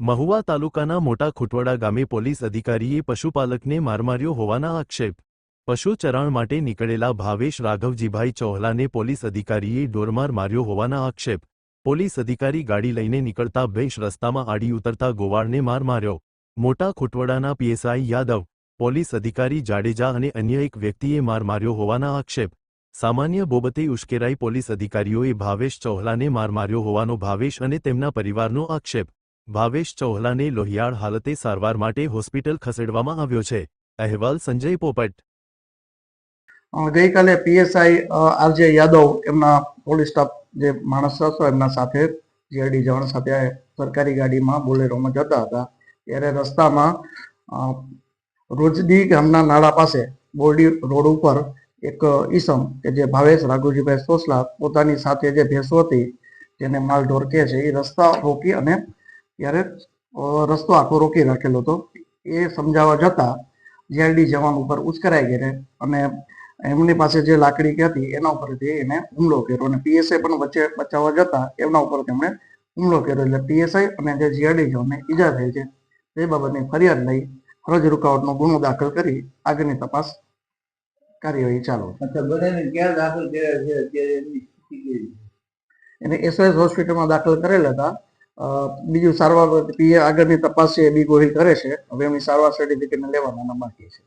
મહુવા તાલુકાના મોટા ખુટવડા ગામે પોલીસ અધિકારીએ પશુપાલકને માર માર્યો હોવાના આક્ષેપ. પશુ ચરાણ માટે નીકળેલા ભાવેશ રાઘવજીભાઈ ચૌહલાને પોલીસ અધિકારીએ ડોરમાર માર્યો હોવાના આક્ષેપ. પોલીસ અધિકારી ગાડી લઈને નીકળતા ભેશ રસ્તામાં આડી ઉતરતા ગોવાળને માર માર્યો. મોટા ખુટવડાના પીએસઆઈ યાદવ, પોલીસ અધિકારી જાડેજા અને અન્ય એક વ્યક્તિએ માર માર્યો હોવાના આક્ષેપ. સામાન્ય બોબતે ઉશ્કેરાઈ પોલીસ અધિકારીઓએ ભાવેશ ચૌહલાને માર માર્યો હોવાનો ભાવેશ અને તેમના પરિવારનો આક્ષેપ. ભાવેશ ચૌહલાને લોહિયાળ હાલતે સારવાર માટે હોસ્પિટલ ખસેડવામાં આવ્યો છે. અહેવાલ સંજય પોપટ. ગઈકાલે પીએસઆઈ આરજે યાદવ એમના પોલીસ સ્ટાફ જે માણસ હતો એમના સાથે જીઆરડી જવાન સાથે સરકારી ગાડીમાં બોલેરોમાં જતા હતા. ત્યારે રસ્તામાં રોજદી ગામના નાળા પાસે બોરડી રોડ ઉપર એક ઈસમ કે જે ભાવેશ રાઘુજીભાઈ સોસલા પોતાની સાથે જે ભેંસો હતી, જેને માલ ઢોરકે છે, એ રસ્તા રોકી અને ત્યારે રસ્તો આખો રોકી રાખેલો હતો. એ સમજાવવા જતા જીઆરડી જવાન ઉપર ઉશ્કેરાઈ ગયા અને એમની પાસે જે લાકડી હતી એના ઉપરથી એને હુમલો કર્યો અને પીએસઆઈ પણ વચ્ચે બચાવવા જતા એમના ઉપર તેમણે હુમલો કર્યો. એટલે પીએસઆઈ અને જે જીઆરડી જવાનને ઈજા થઈ છે તે બાબતની ફરિયાદ લઈ ફરજ રૂકાવટનો ગુનો દાખલ કરી આગળની તપાસ કાર્યવાહી ચાલુ ક્યાં દાખલ કર્યા છે? અત્યારે એમની સ્થિતિ કેવી છે? એને એસઓએસ હોસ્પિટલમાં દાખલ કરેલા હતા. બીજું સારવાર આગળની તપાસ છે એ બી ગોહિલ કરે છે. હવે એમની સારવાર સર્ટિફિકેટ લેવાના બાકી છે.